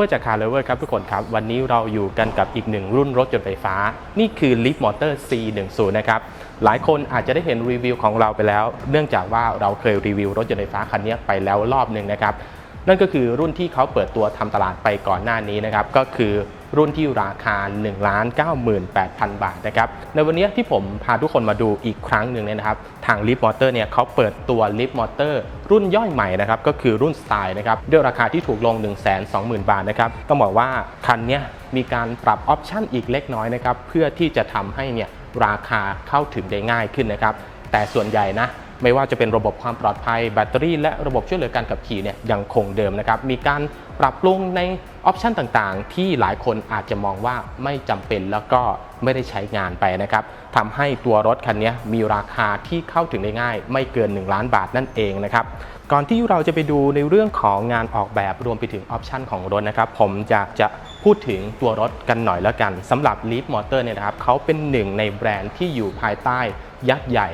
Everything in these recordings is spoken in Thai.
เพื่อจากคาร์เลเวอร์ครับทุกคนครับ วันนี้เราอยู่กันกับอีกหนึ่งรุ่นรถยนต์ไฟฟ้า นี่คือ Leaf Motor C10 นะครับ หลายคนอาจจะได้เห็นรีวิวของเราไปแล้ว เนื่องจากว่าเราเคยรีวิวรถยนต์ไฟฟ้าคันนี้ไปแล้วรอบหนึ่งนะครับ นั่นก็คือรุ่นที่เขาเปิดตัวทำตลาดไปก่อนหน้านี้นะครับก็คือรุ่นที่ราคา 1 9 8 0 0 0 บาทนะครับในวันนี้ที่ผมพาทุกคนมาดูอีกครั้งหนึ่งเนี่ยนะครับ ทาง Leap Motor เนี่ยเขาเปิดตัว Leap Motor รุ่นย่อยใหม่นะครับ ก็คือรุ่นสไตล์นะครับ ด้วยราคาที่ถูกลง 1 2 0 0 0 0 บาทนะครับ ต้องบอกว่าคันนี้มีการปรับออปชั่นอีกเล็กน้อยนะครับ เพื่อที่จะทำให้เนี่ยราคาเข้าถึงได้ง่ายขึ้นนะครับ แต่ส่วนใหญ่นะ ไม่ว่าจะเป็นระบบความปลอดภัย แบตเตอรี่ และระบบช่วยเหลือการขับขี่เนี่ยยังคงเดิมนะครับ มีการปรับปรุงในออปชันต่างๆ ที่หลายคนอาจจะมองว่าไม่จำเป็นแล้วก็ไม่ได้ใช้งานไปนะครับทำให้ตัวรถคันนี้มีราคาที่เข้าถึงได้ง่าย ไม่เกิน 1 ล้านบาทนั่นเองนะครับก่อนที่เราจะไปดูในเรื่องของงานออกแบบรวมไปถึงออปชันของรถนะครับ ผมอยากจะพูดถึงตัวรถกันหน่อยแล้วกันสำหรับ Leaf Motor เนี่ยนะครับเขาเป็นหนึ่งในแบรนด์ที่อยู่ภายใต้ยักษ์ใหญ่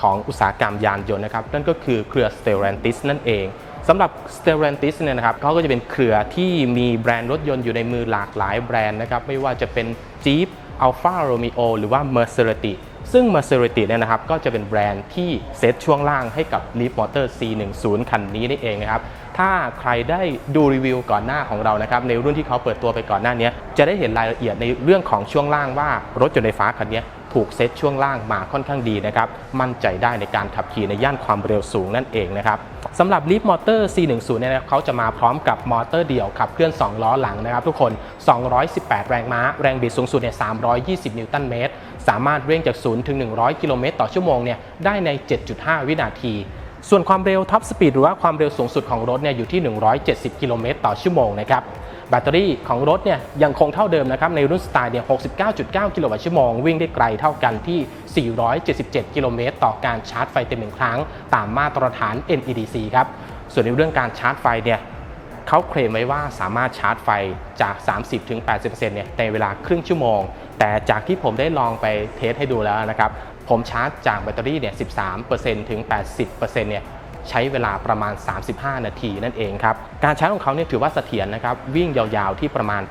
ของอุตสาหกรรมยานยนต์นะครับนั่นก็คือเครือ Stellantis นั่นเองสำหรับ Stellantis เนี่ยนะครับเขาก็จะเป็นเครือที่มีแบรนด์รถยนต์อยู่ในมือหลากหลายแบรนด์นะครับไม่ว่าจะเป็น Jeep Alfa Romeo หรือว่า Maserati ซึ่ง Maserati เนี่ยนะครับก็จะเป็นแบรนด์ที่เซตช่วงล่างให้กับ Leaf Motor C10 คันนี้นี่เองนะครับถ้าใครได้ดูรีวิวก่อนหน้าของเรานะครับในรุ่นที่เขาเปิดตัวไปก่อนหน้านี้จะได้เห็นรายละเอียดในเรื่องของช่วงล่างว่ารถยนต์ไฟฟ้าคันนี้ถูกเซตช่วงล่างมาค่อนข้างดีนะครับมั่นใจได้ในการขับขี่ในย่านความเร็วสูงนั่นเองนะครับสำหรับ Leaf Motor C10 เนี่ยนะครับเขาจะมาพร้อมกับมอเตอร์เดี่ยวขับเคลื่อน 2 ล้อหลังนะครับทุกคน 218 แรงม้า แรงบิดสูงสุดเนี่ย320 นิวตันเมตร สามารถเร่งจาก 0 ถึง 100 กิโลเมตรต่อชั่วโมงเนี่ยได้ใน 7.5 วินาทีส่วนความเร็วท็อปสปีดหรือว่าความเร็วสูงสุดของรถเนี่ยอยู่ที่ 170 กิโลเมตรต่อชั่วโมงนะครับ แบตเตอรี่ของรถเนี่ยยังคงเท่าเดิมนะครับในรุ่นสไตล์เนี่ย 69.9 กิโลวัตต์ชั่วโมง วิ่งได้ไกลเท่ากันที่ 477 กิโลเมตร ต่อการชาร์จไฟเต็มหนึ่งครั้ง ตามมาตรฐาน NEDC ครับ ส่วนในเรื่องการชาร์จไฟเนี่ยเขาเคลมไว้ว่าสามารถชาร์จไฟจาก 30-80%เนี่ยในเวลาครึ่งชั่วโมง แต่จากที่ผมได้ลองไปเทสให้ดูแล้วนะครับผมชาร์จจากแบตเตอรี่เนี่ย 13%ถึง 80%เนี่ย ใช้เวลาประมาณ 35 นาทีนั่นเองครับ การใช้ของเขาเนี่ยถือว่าเสถียรนะครับ วิ่งยาวๆที่ประมาณ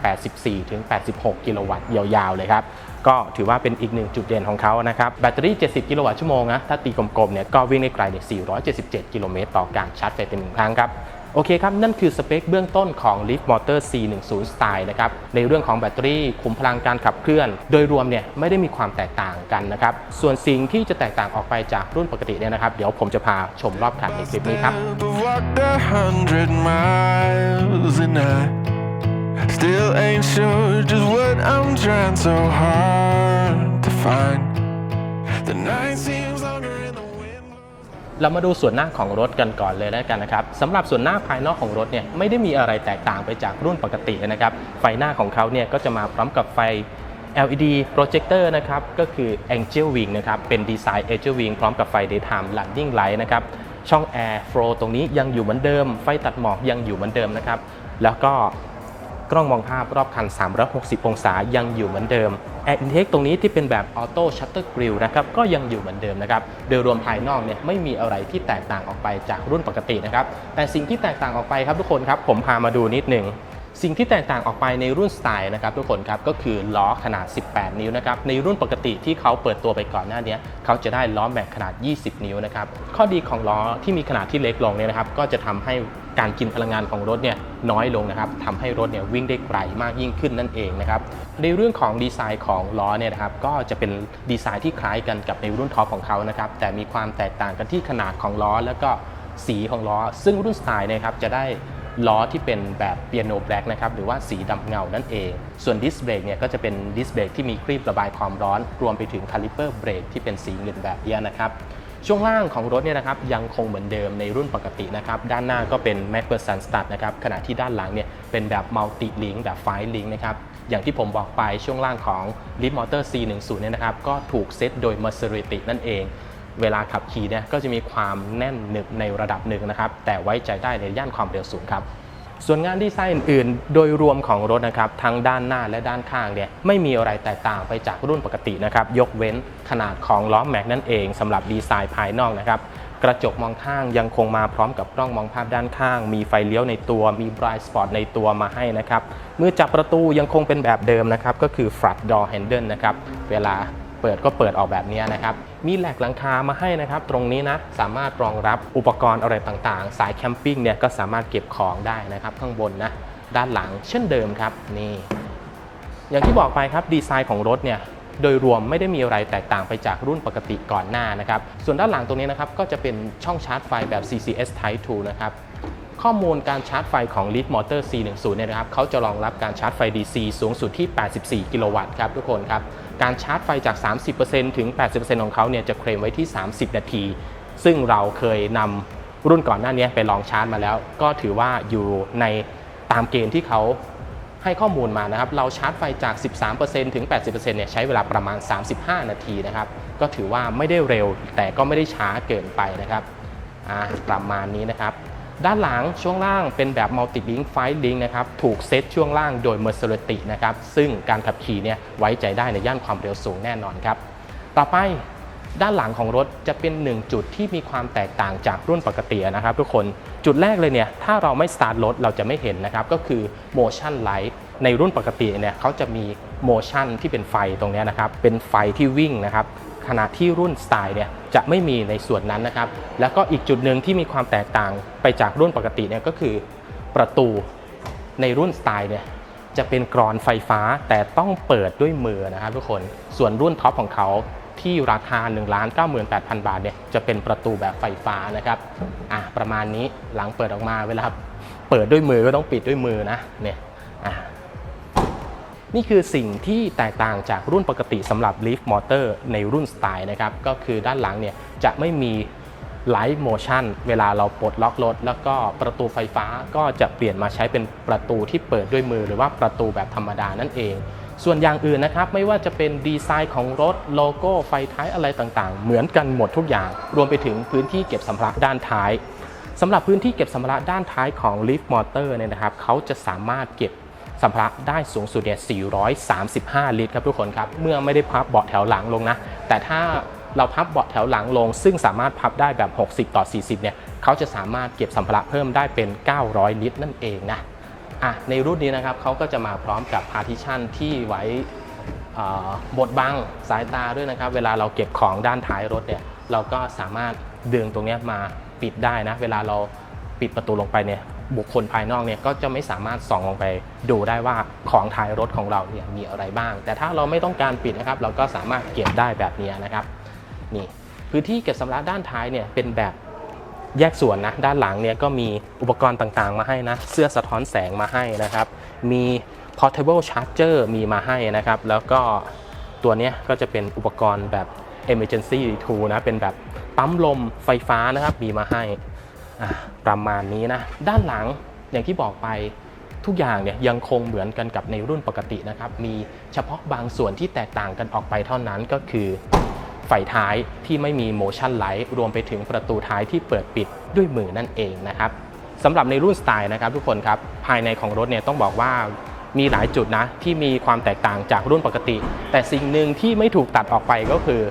84-86 กิโลวัตต์ยาวๆเลยครับ ก็ถือว่าเป็นอีกหนึ่งจุดเด่นของเขานะครับ แบตเตอรี่ 70 กิโลวัตต์ชั่วโมงนะ ถ้าตีกลมๆเนี่ยก็วิ่งได้ไกลเนี่ย477 กิโลเมตรต่อการชาร์จไฟเต็มหนึ่งครั้งครับ โอเคครับ นั่นคือสเปคเบื้องต้นของ Leaf Motor C10 Style นะครับ ในเรื่องของแบตเตอรี่ขุมพลังการขับเคลื่อน โดยรวมเนี่ยไม่ได้มีความแตกต่างกันนะครับ ส่วนสิ่งที่จะแตกต่างออกไปจากรุ่นปกติเนี่ยนะครับ เดี๋ยวผมจะพาชมรอบคันในคลิปนี้ครับ Still ain't sure just what I'm trying so hard to find. The night เรามาดูส่วนหน้าของรถกันก่อนเลยแล้วกันนะครับสำหรับส่วนหน้าภายนอกของรถเนี่ยไม่ได้มีอะไรแตกต่างไปจากรุ่นปกตินะครับ ไฟหน้าของเขาเนี่ยก็จะมาพร้อมกับไฟ LED projector นะครับก็คือ Angel Wing นะครับเป็นดีไซน์ Angel Wing พร้อมกับไฟ daytime running light นะครับช่อง air flow ตรงนี้ยังอยู่เหมือนเดิม ไฟตัดหมอกยังอยู่เหมือนเดิมนะครับแล้วก็ กล้องมองภาพรอบคัน 360 องศายังอยู่เหมือนเดิม Air Intake ตรงนี้ที่เป็นแบบ Auto Shutter Grill นะครับก็ยังอยู่เหมือนเดิมนะครับโดยรวมภายนอกเนี่ยไม่มีอะไรที่แตกต่างออกไปจากรุ่นปกตินะครับแต่สิ่งที่แตกต่างออกไปครับทุกคนครับผมพามาดูนิดหนึ่งสิ่งที่แตกต่างออกไปในรุ่นสไตล์นะครับทุกคนครับก็คือล้อขนาด 18 นิ้วนะครับในรุ่นปกติที่เขาเปิดตัวไปก่อนหน้านี้เขาจะได้ล้อแม็กขนาด 20 นิ้วนะครับข้อดีของล้อที่มีขนาดที่เล็กลงเนี่ยนะครับก็จะทำให้ การกินพลังงานของรถเนี่ยน้อยลงนะครับทำให้รถเนี่ยวิ่งได้ไกลมากยิ่งขึ้นนั่นเองนะครับในเรื่องของดีไซน์ของล้อเนี่ยนะครับก็จะเป็นดีไซน์ที่คล้ายกันกับในรุ่นท็อปของเขานะครับแต่มีความแตกต่างกันที่ขนาดของล้อ แล้วก็สีของล้อ ซึ่งรุ่นสไตล์นะครับจะได้ล้อที่เป็นแบบเปียโนแบล็กนะครับหรือว่าสีดำเงานั่นเอง ส่วนดิสเบรกเนี่ยก็จะเป็นดิสเบรกที่มีครีบระบายความร้อน รวมไปถึงคาลิเปอร์เบรกที่เป็นสีเงินแบบนี้นะครับ ช่วงล่างของรถเนี่ยนะครับยังคงเหมือนเดิมในรุ่นปกตินะครับด้านหน้าก็เป็น m a c p h e r s o n Stud นะครับขณะที่ด้านหลังเนี่ยเป็นแบบ Multi Link แบบ f i Link นะครับอย่างที่ผมบอกไปช่วงล่างของ Leaf Motor C10 เนี่ยนะครับก็ถูกเซตโดย Maserati นั่นเอง เวลาขับขี่เนี่ยก็จะมีความแน่นหนึบในระดับหนึ่งนะครับแต่ไว้ใจได้ในย่านความเร็วสูงครับ ส่วนงานดีไซน์อื่นๆ โดยรวมของรถนะครับทั้งด้านหน้าและด้านข้างเนี่ยไม่มีอะไรแตกต่างไปจากรุ่นปกตินะครับยกเว้นขนาดของล้อแม็กนั่นเองสำหรับดีไซน์ภายนอกนะครับกระจกมองข้างยังคงมาพร้อมกับกล้องมองภาพด้านข้าง มีไฟเลี้ยวในตัว มี blind spot ในตัวมาให้นะครับ เมื่อจับประตูยังคงเป็นแบบเดิมนะครับ ก็คือ front door handle นะครับ เวลา ปิดก็เปิดออกแบบนี้นะครับ มีแหลกหลังคามาให้นะครับ ตรงนี้นะ สามารถรองรับอุปกรณ์อะไรต่างๆ สายแคมปิ้งเนี่ยก็สามารถเก็บของได้นะครับ ข้างบนนะ ด้านหลังเช่นเดิมครับ นี่ อย่างที่บอกไปครับดีไซน์ของรถเนี่ยโดยรวมไม่ได้มีอะไรแตกต่างไปจากรุ่นปกติก่อนหน้านะครับ ส่วนด้านหลังตรงนี้นะครับก็จะเป็นช่องชาร์จไฟแบบ CCS Type 2 นะครับ ข้อมูลการชาร์จไฟของ Lead Motor C10 เนี่ยนะครับเขาจะรองรับการชาร์จไฟ DC สูงสุดที่ 84 กิโลวัตต์ครับทุกคนครับ การชาร์จไฟจาก 30%ถึง 80%ของเขาเนี่ยจะเคลมไว้ที่ 30 นาที ซึ่งเราเคยนำรุ่นก่อนหน้านี้ไปลองชาร์จมาแล้ว ก็ถือว่าอยู่ในตามเกณฑ์ที่เขาให้ข้อมูลมานะครับ เราชาร์จไฟจาก 13%ถึง 80%เนี่ยใช้เวลาประมาณ 35 นาทีนะครับ ก็ถือว่าไม่ได้เร็วแต่ก็ไม่ได้ช้าเกินไปนะครับอ่าประมาณนี้นะครับ ด้านหลังช่วงล่างเป็นแบบ Multi Link f i Link นะครับถูกเซตช่วงล่างโดย m e r c e r i t y นะครับซึ่งการขับขี่เนี่ยไว้ใจได้ในย่านความเร็วสูงแน่นอนครับ ต่อไปด้านหลังของรถจะเป็น 1 จุดที่มีความแตกต่างจากรุ่นปกตินะครับ ทุกคนจุดแรกเลยเนี่ยถ้าเราไม่สตาร์ทรถเราจะไม่เห็นนะครับ ก็คือ motion light ในรุ่นปกติเนี่ยเขาจะมี motion ที่เป็นไฟตรงนี้นะครับ เป็นไฟที่วิ่งนะครับ ขณะที่รุ่นสไตล์เนี่ยจะไม่มีในส่วนนั้นนะครับ แล้วก็อีกจุดหนึ่งที่มีความแตกต่างไปจากรุ่นปกติเนี่ยก็คือประตูในรุ่นสไตล์เนี่ยจะเป็นกรอนไฟฟ้าแต่ต้องเปิดด้วยมือนะครับทุกคนส่วนรุ่นท็อปของเขาที่ราคา 1 9 8 0 0 0 บาทเนี่ยจะเป็นประตูแบบไฟฟ้านะครับอะประมาณนี้หลังเปิดออกมาเวลาเปิดด้วยมือก็ต้องปิดด้วยมือนะเนี่ยอะ นี่คือสิ่งที่แตกต่างจากรุ่นปกติสำหรับ Leaf Motor ในรุ่นสไตล์นะครับ ก็คือด้านหลังเนี่ยจะไม่มี Light Motion เวลาเราปลดล็อกรถ แล้วก็ประตูไฟฟ้าก็จะเปลี่ยนมาใช้เป็นประตูที่เปิดด้วยมือ หรือว่าประตูแบบธรรมดานั่นเอง ส่วนอย่างอื่นนะครับ ไม่ว่าจะเป็นดีไซน์ของรถโลโก้ไฟท้ายอะไรต่างๆ เหมือนกันหมดทุกอย่าง รวมไปถึงพื้นที่เก็บสัมภาระด้านท้ายสำหรับพื้นที่เก็บสัมภาระด้านท้ายของ Leaf Motor เนี่ยนะครับเขาจะสามารถเก็บ สัมภาระได้สูงสุดเนี่ย435 ลิตรครับทุกคนครับ เมื่อไม่ได้พับเบาะแถวหลังลงนะ แต่ถ้าเราพับเบาะแถวหลังลง ซึ่งสามารถพับได้แบบ 60 ต่อ 40 เนี่ยเขาจะสามารถเก็บสัมภาระเพิ่มได้เป็น 900 ลิตรนั่นเองนะอะในรุ่นนี้นะครับเขาก็จะมาพร้อมกับ partition ที่ไว้บดบังสายตาด้วยนะครับ เวลาเราเก็บของด้านท้ายรถเนี่ยเราก็สามารถดึงตรงนี้มาปิดได้นะ เวลาเราปิดประตูลงไปเนี่ย บุคคลภายนอกเนี่ยก็จะไม่สามารถส่องลงไปดูได้ว่าของท้ายรถของเราเนี่ยมีอะไรบ้าง แต่ถ้าเราไม่ต้องการปิดนะครับ เราก็สามารถเก็บได้แบบนี้นะครับนี่พื้นที่เก็บสำรับด้านท้ายเนี่ยเป็นแบบแยกส่วนนะด้านหลังเนี่ยก็มีอุปกรณ์ต่างๆ มาให้นะ เสื้อสะท้อนแสงมาให้นะครับ มี portable charger มีมาให้นะครับ แล้วก็ตัวนี้ก็จะเป็นอุปกรณ์แบบ emergency tool นะเป็นแบบปั๊มลมไฟฟ้านะครับมีมาให้ ประมาณนี้นะ ด้านหลังอย่างที่บอกไปทุกอย่างเนี่ยยังคงเหมือนกันกับในรุ่นปกตินะครับ มีเฉพาะบางส่วนที่แตกต่างกันออกไปเท่านั้นก็คือไฟท้ายที่ไม่มี motion light รวมไปถึงประตูท้ายที่เปิดปิดด้วยมือนั่นเองนะครับสำหรับในรุ่นสไตล์นะครับทุกคนครับ ภายในของรถเนี่ยต้องบอกว่ามีหลายจุดนะที่มีความแตกต่างจากรุ่นปกติ แต่สิ่งหนึ่งที่ไม่ถูกตัดออกไปก็คือ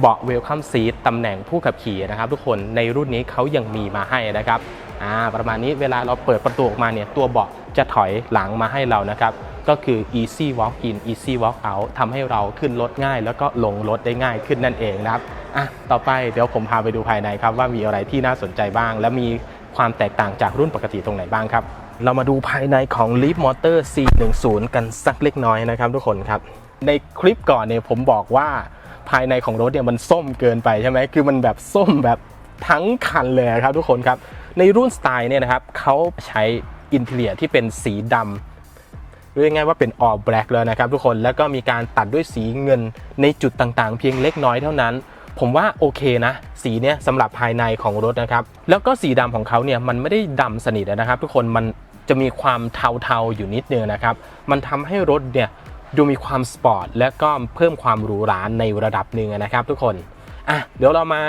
เบาะ Welcome Seat ตำแหน่งผู้ขับขี่นะครับทุกคนในรุ่นนี้เขายังมีมาให้นะครับอ่าประมาณนี้เวลาเราเปิดประตูออกมาเนี่ยตัวเบาะจะถอยหลังมาให้เรานะครับก็คือ easy walk in easy walk out ทำให้เราขึ้นรถง่าย แล้วก็ลงรถได้ง่ายขึ้นนั่นเองนะครับอะต่อไปเดี๋ยวผมพาไปดูภายในครับว่ามีอะไรที่น่าสนใจบ้าง และมีความแตกต่างจากรุ่นปกติตรงไหนบ้างครับ เรามาดูภายในของ Leaf Motor C10 กันสักเล็กน้อยนะครับทุกคนครับ ในคลิปก่อนเนี่ยผมบอกว่า ภายในของรถเนี่ยมันส้มเกินไปใช่ไหมคือมันแบบส้มแบบทั้งคันเลยครับทุกคนครับ ในรุ่นสไตล์เนี่ยนะครับเขาใช้อินเท r รียที่เป็นสีดำเรียกง่ายว่าเป็น all black แล้วนะครับทุกคนแล้วก็มีการตัดด้วยสีเงินในจุดต่างๆ เพียงเล็กน้อยเท่านั้น ผมว่าโอเคนะ สีเนี้ยสำหรับภายในของรถนะครับ แล้วก็สีดำของเขาเนี่ยมันไม่ได้ดำสนิทนะครับ ทุกคนมันจะมีความเทาๆอยู่นิดนึงนะครับ มันทำให้รถเนี่ย ดูมีความสปอร์ตและก็เพิ่มความหรูหราในระดับหนึ่งนะครับทุกคนอะเดี๋ยวเรามา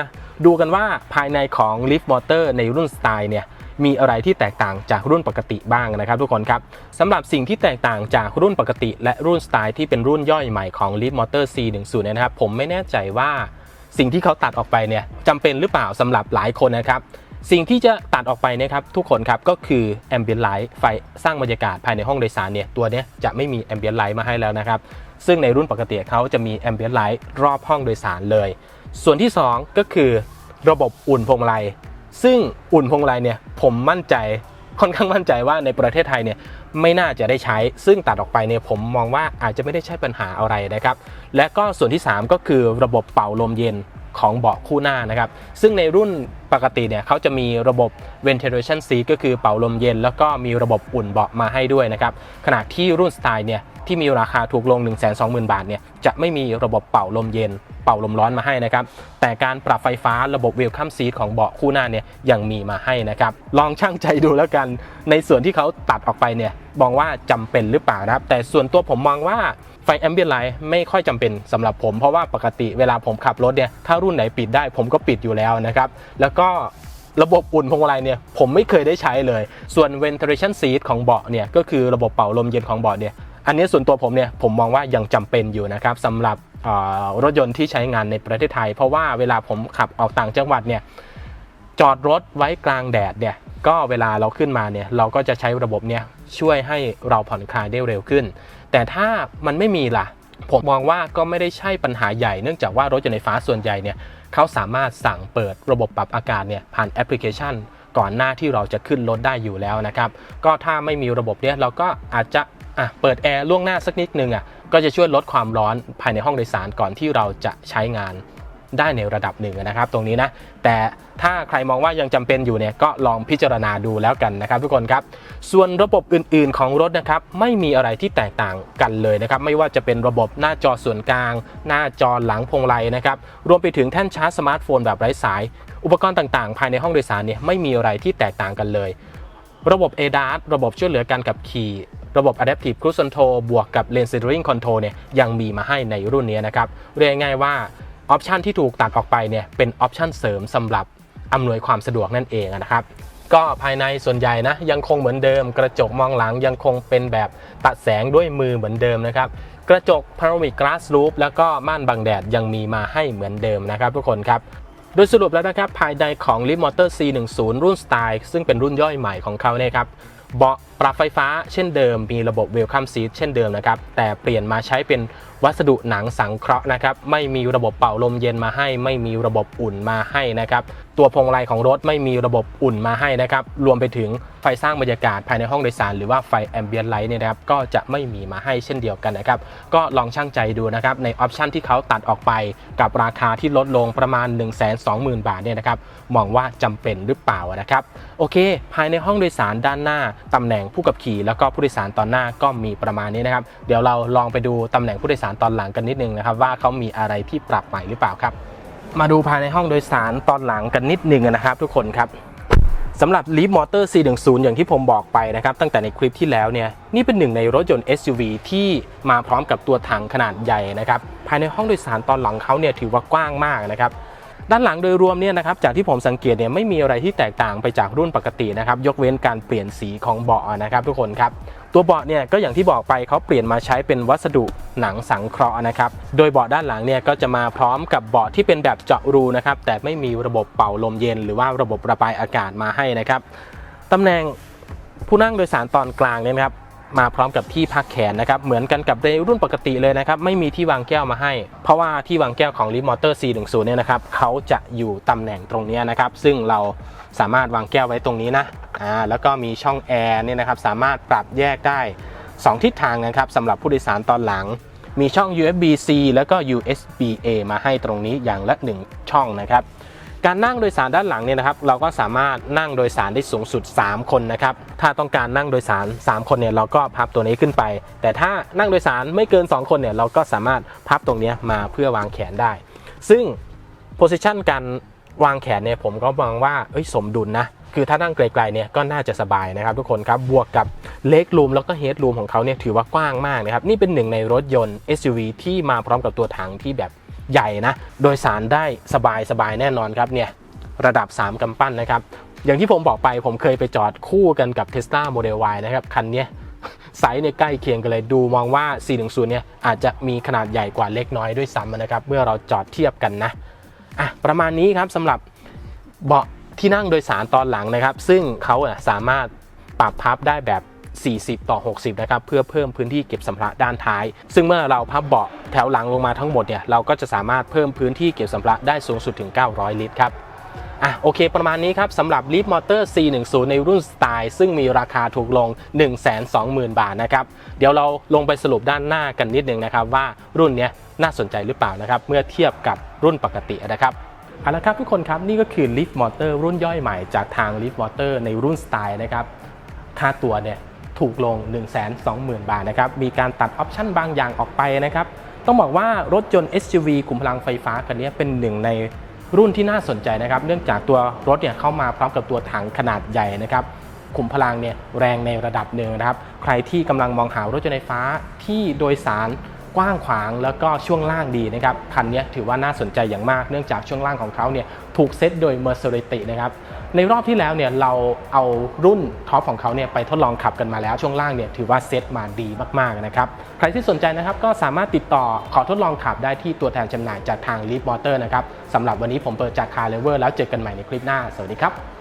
ดูกันว่าภายในของ Leaf Motor ในรุ่นสไตล์เนี่ยมีอะไรที่แตกต่างจากรุ่นปกติบ้างนะครับ ทุกคนครับสำหรับสิ่งที่แตกต่างจากรุ่นปกติ และรุ่นสไตล์ที่เป็นรุ่นย่อยใหม่ของ Leaf Motor C10 เนี่ยนะครับ ผมไม่แน่ใจว่าสิ่งที่เขาตัดออกไปเนี่ยจำเป็นหรือเปล่าสำหรับหลายคนนะครับ สิ่งที่จะตัดออกไปนะครับทุกคนครับก็คือ ambient light ไฟสร้างบรรยากาศภายในห้องโดยสารเนี่ยตัวเนี้ยจะไม่มี ambient light มาให้แล้วนะครับ ซึ่งในรุ่นปกติเขาจะมี ambient light รอบห้องโดยสารเลย ส่วนที่ 2 ก็คือระบบอุ่นพวงมาลัย ซึ่งอุ่นพวงมาลัยเนี่ยผมมั่นใจค่อนข้างมั่นใจว่าในประเทศไทยเนี่ยไม่น่าจะได้ใช้ ซึ่งตัดออกไปเนี่ยผมมองว่าอาจจะไม่ได้ใช่ปัญหาอะไรนะครับ และก็ส่วนที่ 3 ก็คือระบบเป่าลมเย็น ของเบาะคู่หน้านะครับ ซึ่งในรุ่นปกติเนี่ยเขาจะมีระบบ ventilation seat ก็คือเป่าลมเย็น แล้วก็มีระบบอุ่นเบาะมาให้ด้วยนะครับ ขณะที่รุ่นสไตล์เนี่ยที่มีราคาถูกลง 1 2 0 0 0 0 บาทเนี่ยจะไม่มีระบบเป่าลมเย็น เป่าลมร้อนมาให้นะครับ แต่การปรับไฟฟ้าระบบ welcome seat ของเบาะคู่หน้าเนี่ยยังมีมาให้นะครับ ลองช่างใจดูแล้วกัน ในส่วนที่เขาตัดออกไปเนี่ยมองว่าจำเป็นหรือเปล่านะครับ แต่ส่วนตัวผมมองว่า ไฟ ambient light ไม่ค่อยจำเป็นสำหรับผมเพราะว่าปกติเวลาผมขับรถเนี่ยถ้ารุ่นไหนปิดได้ผมก็ปิดอยู่แล้วนะครับแล้วก็ระบบอุ่นพวงมาลัยเนี่ยผมไม่เคยได้ใช้เลย ส่วน ventilation seat ของเบาะเนี่ยก็คือระบบเป่าลมเย็นของเบาะเนี่ยอันนี้ส่วนตัวผมเนี่ยผมมองว่ายังจำเป็นอยู่นะครับสำหรับรถยนต์ที่ใช้งานในประเทศไทย เพราะว่าเวลาผมขับออกต่างจังหวัดเนี่ยจอดรถไว้กลางแดดเนี่ย ก็เวลาเราขึ้นมาเนี่ยเราก็จะใช้ระบบเนี่ยช่วยให้เราผ่อนคลายได้เร็วขึ้น แต่ถ้ามันไม่มีล่ะ ผมมองว่าก็ไม่ได้ใช่ปัญหาใหญ่เนื่องจากว่ารถยนต์ไฟฟ้าส่วนใหญ่เนี่ยเขาสามารถสั่งเปิดระบบปรับอากาศเนี่ยผ่านแอปพลิเคชัน ก่อนหน้าที่เราจะขึ้นรถได้อยู่แล้วนะครับก็ถ้าไม่มีระบบเนี้ยเราก็อาจจะอะเปิดแอร์ล่วงหน้าสักนิดนึงอะก็จะช่วยลดความร้อนภายในห้องโดยสารก่อนที่เราจะใช้งาน ได้ในระดับหนึ่งนะครับ ตรงนี้นะแต่ถ้าใครมองว่ายังจำเป็นอยู่เนี่ยก็ลองพิจารณาดูแล้วกันนะครับทุกคนครับ ส่วนระบบอื่นๆของรถนะครับไม่มีอะไรที่แตกต่างกันเลยนะครับ ไม่ว่าจะเป็นระบบหน้าจอส่วนกลาง หน้าจอหลังพวงมาลัยนะครับรวมไปถึงแท่นชาร์จสมาร์ทโฟนแบบไร้สาย อุปกรณ์ต่างๆ ภายในห้องโดยสารเนี่ยไม่มีอะไรที่แตกต่างกันเลย ระบบ ADAS ระบบช่วยเหลือการขับขี่ระบบ Adaptive Cruise Control บวกกับ Lane Steering Control เนี่ยยังมีมาให้ในรุ่นนี้นะครับ เรียกง่ายว่า ออปชันที่ถูกตัดออกไปเนี่ยเป็นออปชันเสริมสำหรับอำนวยความสะดวกนั่นเองนะครับ ก็ภายในส่วนใหญ่นะยังคงเหมือนเดิม กระจกมองหลังยังคงเป็นแบบตัดแสงด้วยมือเหมือนเดิมนะครับ กระจก Panoramic Glass Roof แล้วก็ม่านบังแดดยังมีมาให้เหมือนเดิมนะครับทุกคนครับโดยสรุปแล้วนะครับภายในของ l i f t Motor C10 รุ่นสไตล์ซึ่งเป็นรุ่นย่อยใหม่ของเขาเนี่ยครับเบาะปรับไฟฟ้าเช่นเดิม มีระบบ Welcome Seat เช่นเดิมนะครับ แต่เปลี่ยนมาใช้เป็นวัสดุหนังสังเคราะห์นะครับ ไม่มีระบบเป่าลมเย็นมาให้ ไม่มีระบบอุ่นมาให้นะครับ ตัวพวงมาลัยของรถไม่มีระบบอุ่นมาให้นะครับ รวมไปถึงไฟสร้างบรรยากาศภายในห้องโดยสาร หรือว่าไฟ Ambient Light เนี่ยนะครับ ก็จะไม่มีมาให้เช่นเดียวกันนะครับ ก็ลองช่างใจดูนะครับ ในออปชันที่เขาตัดออกไป กับราคาที่ลดลงประมาณ 1 2 0 0 0 0 บาทเนี่ยนะครับ มองว่าจำเป็นหรือเปล่านะครับ โอเค ภายในห้องโดยสารด้านหน้าตำแหน่งผู้ขับขี่แล้วก็ผู้โดยสารตอนหน้าก็มีประมาณนี้นะครับ เดี๋ยวเราลองไปดูตำแหน่งผู้โดยสารตอนหลังกันนิดนึงนะครับ ว่าเขามีอะไรที่ปรับใหม่หรือเปล่าครับ มาดูภายในห้องโดยสารตอนหลังกันนิดนึงนะครับ ทุกคนครับสำหรับ Leaf Motor C10 อย่างที่ผมบอกไปนะครับ ตั้งแต่ในคลิปที่แล้วเนี่ย นี่เป็นหนึ่งในรถยนต์ SUV ที่มาพร้อมกับตัวถังขนาดใหญ่นะครับ ภายในห้องโดยสารตอนหลังเขาเนี่ยถือว่ากว้างมากนะครับ ด้านหลังโดยรวมเนี่ยนะครับจากที่ผมสังเกตเนี่ยไม่มีอะไรที่แตกต่างไปจากรุ่นปกตินะครับยกเว้นการเปลี่ยนสีของเบาะนะครับทุกคนครับตัวเบาะเนี่ยก็อย่างที่บอกไปเขาเปลี่ยนมาใช้เป็นวัสดุหนังสังเคราะห์นะครับโดยเบาะด้านหลังเนี่ยก็จะมาพร้อมกับเบาะที่เป็นแบบเจาะรูนะครับแต่ไม่มีระบบเป่าลมเย็น หรือว่าระบบระบายอากาศมาให้นะครับตำแหน่งผู้นั่งโดยสารตอนกลางเนี่ยนะครับ มาพร้อมกับที่พักแขนนะครับ เหมือนกันกับในรุ่นปกติเลยนะครับ ไม่มีที่วางแก้วมาให้ เพราะว่าที่วางแก้วของ l i f t Motor C10 เนี่ยนะครับเขาจะอยู่ตำแหน่งตรงนี้นะครับ ซึ่งเราสามารถวางแก้วไว้ตรงนี้นะอ่าแล้วก็มีช่องแอร์เนี่ยนะครับสามารถปรับแยกได้ 2 ทิศทางนะครับสำหรับผู้โดยสารตอนหลัง มีช่อง USB-C แล้วก็ USB-A มาให้ตรงนี้อย่างละ 1 ช่องนะครับ การนั่งโดยสารด้านหลังเนี่ยนะครับ เราก็สามารถนั่งโดยสารได้สูงสุด 3 คนนะครับ ถ้าต้องการนั่งโดยสาร 3 คนเนี่ยเราก็พับตัวนี้ขึ้นไป แต่ถ้านั่งโดยสารไม่เกิน 2 คนเนี่ยเราก็สามารถพับตรงนี้มาเพื่อวางแขนได้ ซึ่งโพสิชันการวางแขนเนี่ยผมก็มองว่าเอ้ยสมดุลนะคือถ้านั่งไกลๆเนี่ยก็น่าจะสบายนะครับทุกคนครับ บวกกับเล็กรูมแล้วก็เฮดรูมของเขาเนี่ยถือว่ากว้างมากนะครับ นี่เป็นหนึ่งในรถยนต์ SUV ที่มาพร้อมกับตัวถังที่แบบ ใหญ่นะ โดยสารได้สบายสบายแน่นอนครับเนี่ยระดับ 3กำปั้นนะครับ อย่างที่ผมบอกไปผมเคยไปจอดคู่กันกับ Tesla Model Y นะครับ คันนี้ไซส์เนี่ยใกล้เคียงกันเลยดูมองว่า 410 เนี่ยอาจจะมีขนาดใหญ่กว่าเล็กน้อยด้วยซ้ำนะครับ เมื่อเราจอดเทียบกันนะอะประมาณนี้ครับสำหรับเบาะที่นั่งโดยสารตอนหลังนะครับ ซึ่งเขาสามารถปรับพับได้แบบ 40 ต่อ 60 นะครับ เพื่อเพิ่มพื้นที่เก็บสัมภาระด้านท้าย ซึ่งเมื่อเราพับเบาะแถวหลังลงมาทั้งหมดเนี่ยเราก็จะสามารถเพิ่มพื้นที่เก็บสัมภาระได้สูงสุดถึง 900 ลิตรครับอะโอเคประมาณนี้ครับสำหรับ Leaf Motor C10 ในรุ่นสไตล์ซึ่งมีราคาถูกลง 120,000 บาทนะครับ เดี๋ยวเราลงไปสรุปด้านหน้ากันนิดนึงนะครับ ว่ารุ่นเนี้ยน่าสนใจหรือเปล่านะครับ เมื่อเทียบกับรุ่นปกตินะครับเอาละครับทุกคนครับนี่ก็คือ Leaf Motor รุ่นย่อยใหม่จากทาง Leaf Motor ในรุ่นสไตล์นะครับค่าตัวเนี่ย ถูกลง 120,000 บาทนะครับ มีการตัดออปชั่นบางอย่างออกไปนะครับ ต้องบอกว่ารถยนต์ SUV กลุ่มพลังไฟฟ้าคันนี้เป็นหนึ่งในรุ่นที่น่าสนใจนะครับ เนื่องจากตัวรถเนี่ยเข้ามาพร้อมกับตัวถังขนาดใหญ่นะครับขุมพลังเนี่ยแรงในระดับหนึ่งนะครับ ใครที่กำลังมองหารถยนต์ไฟฟ้าที่โดยสาร กว้างขวางแล้วก็ช่วงล่างดีนะครับคันนี้ถือว่าน่าสนใจอย่างมากเนื่องจากช่วงล่างของเขาเนี่ยถูกเซตโดย m e r c e r i t y นะครับในรอบที่แล้วเนี่ยเราเอารุ่นท็อปของเขาเนี่ยไปทดลองขับกันมาแล้วช่วงล่างเนี่ยถือว่าเซตมาดีมากๆนะครับใครที่สนใจนะครับก็สามารถติดต่อขอทดลองขับได้ที่ตัวแทนจำหน่ายจากทาง Leap Motor นะครับสำหรับวันนี้ผมเปิดจาก Car Lever แล้วเจอกันใหม่ในคลิปหน้า สวัสดีครับ